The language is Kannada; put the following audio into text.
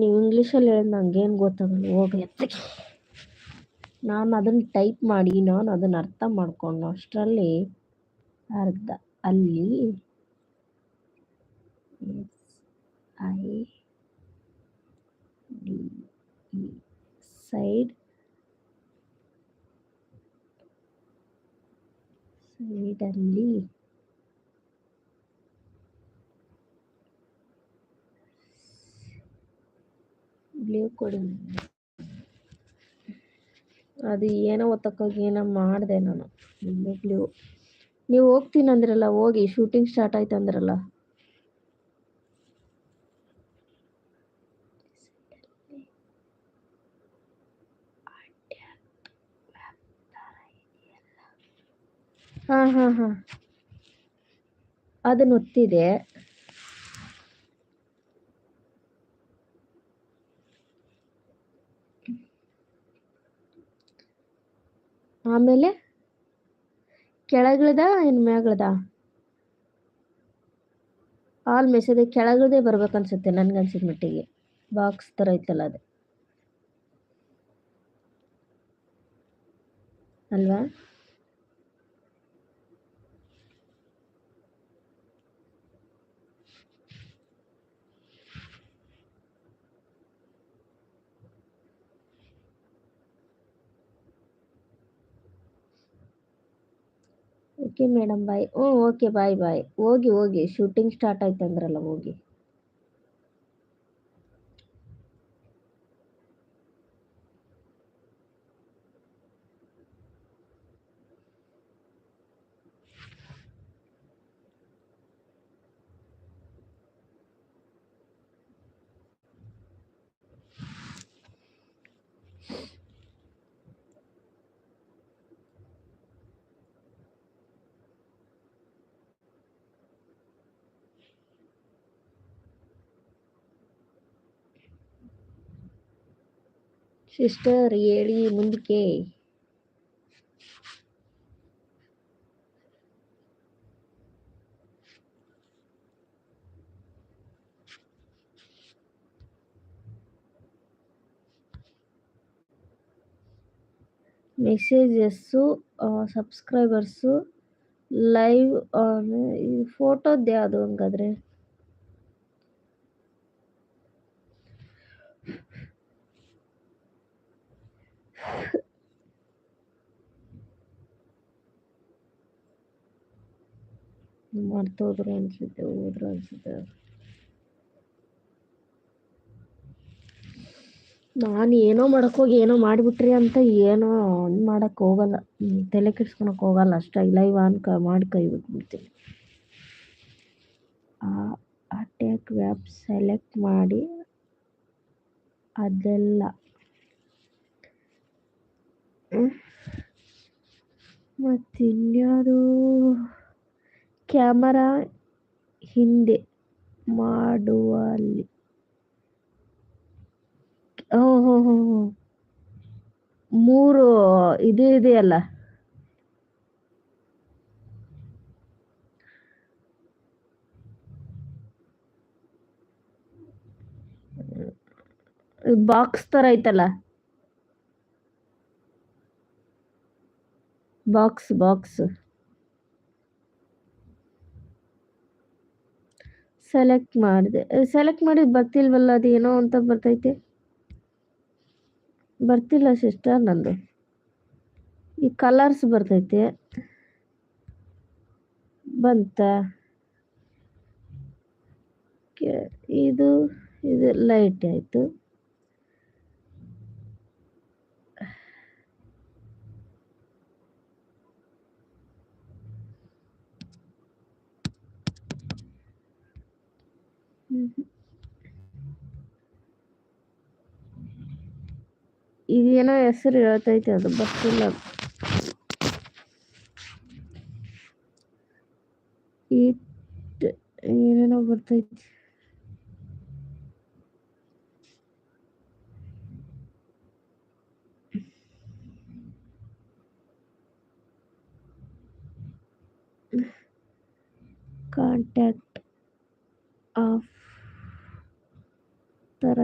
ನೀವು ಇಂಗ್ಲೀಷಲ್ಲಿ ಹೇಳಿದ್ ನಂಗೇನು ಗೊತ್ತಾಗಲ್ಲ, ಹೋಗಿ ಎತ್ತಗೆ ನಾನು ಅದನ್ನು ಟೈಪ್ ಮಾಡಿ, ನಾನು ಅದನ್ನು ಅರ್ಥ ಮಾಡಿಕೊಂಡು ಅಷ್ಟರಲ್ಲಿ ಅರ್ಧ, ಅಲ್ಲಿ ಐ ಸೈಡ್ ಸೈಡಲ್ಲಿ ಬ್ಲೂ ಕೊಡಿ ಅದು ಏನೋ ಒತ್ತಕ್ಕೋಗಿ ಏನೋ ಮಾಡಿದೆ ನಾನು ಬ್ಲೂ ನೀವು ಹೋಗ್ತೀನಿ ಅಂದ್ರಲ್ಲ, ಹೋಗಿ ಶೂಟಿಂಗ್ ಸ್ಟಾರ್ಟ್ ಆಯ್ತು ಅಂದ್ರಲ್ಲ. ಹಾಂ ಹಾಂ ಹಾಂ. ಅದನ್ನು ಒತ್ತಿದೆ ಆಮೇಲೆ ಕೆಳಗಿಳ್ದ ಏನು ಮ್ಯಾಗಳ್ದ ಆಲ್ ಮೆಸೇಜ್ ಕೆಳಗಡೆ ಬರ್ಬೇಕನ್ಸುತ್ತೆ ನನ್ಗೆ ಅನ್ಸಿದ ಮಟ್ಟಿಗೆ. ಬಾಕ್ಸ್ ಥರ ಐತಲ್ಲ ಅದು. ಅಲ್ವಾ? ಓಕೆ ಮೇಡಮ್ ಬಾಯ್ ಹ್ಞೂ ಓಕೆ ಬಾಯ್ ಬಾಯ್ ಹೋಗಿ ಹೋಗಿ. ಶೂಟಿಂಗ್ ಸ್ಟಾರ್ಟ್ ಆಯ್ತು ಅಂದ್ರಲ್ಲ ಹೋಗಿ. ಸಿಸ್ಟರ್ ಹೇಳಿ ಮುಂದಕ್ಕೆ ಮೆಸೇಜಸ್ಸು ಸಬ್ಸ್ಕ್ರೈಬರ್ಸು ಲೈವ್ ಇದು ಫೋಟೋದ್ದು ಯಾವುದು ಹಂಗಾದ್ರೆ ಮರ್ತೋದ್ರು ಅನ್ಸುತ್ತೆ, ಹೋದ್ರು ಅನ್ಸುತ್ತೆ. ನಾನು ಏನೋ ಹೋಗಿ ಏನೋ ಮಾಡಿಬಿಟ್ರಿ ಅಂತ ಏನೋ ಒಂದು ಮಾಡೋಕ್ಕೆ ಹೋಗಲ್ಲ. ತಲೆ ಕೆಡ್ಸ್ಕೊಳಕ್ಕೆ ಹೋಗಲ್ಲ, ಅಷ್ಟೇ ಲೈವ್ ಆನ್ ಕ, ಮಾಡಿ ಕೈ ಬಿಟ್ಬಿಡ್ತೀನಿ. ಆ ಅಟ್ಯಾಕ್ ವ್ಯಾಪ್ ಸೆಲೆಕ್ಟ್ ಮಾಡಿ ಅದೆಲ್ಲ ಮತ್ತಿನ್ಯಾವುದು ಕ್ಯಾಮರಾ ಹಿಂದೆ ಮಾಡುವಲ್ಲಿ. ಮೂರು ಇದು ಇದೆಯಲ್ಲ? ಬಾಕ್ಸ್ ತರ ಐತಲ್ಲ? Box box. ಸೆಲೆಕ್ಟ್ ಮಾಡಿದೆ. ಸೆಲೆಕ್ಟ್ ಮಾಡಿದ್ ಬರ್ತಿಲ್ವಲ್ಲ ಅದು ಏನೋ ಅಂತ ಬರ್ತೈತೆ. ಬರ್ತಿಲ್ಲ ಸಿಸ್ಟರ್ ನಂದು. ಈ ಕಲರ್ಸ್ ಬರ್ತೈತೆ. ಬಂತ. ಇದು ಇದು ಲೈಟ್ ಆಯಿತು. ಇದೇನೋ ಹೆಸರು ಹೇಳ್ತೈತೆ ಅದು ಬರ್ತಿಲ್ಲ ಇಟ್ ಏನೇನೋ ಬರ್ತೈತಿ ಕಾಂಟ್ಯಾಕ್ಟ್ ಆಫ್ ಥರ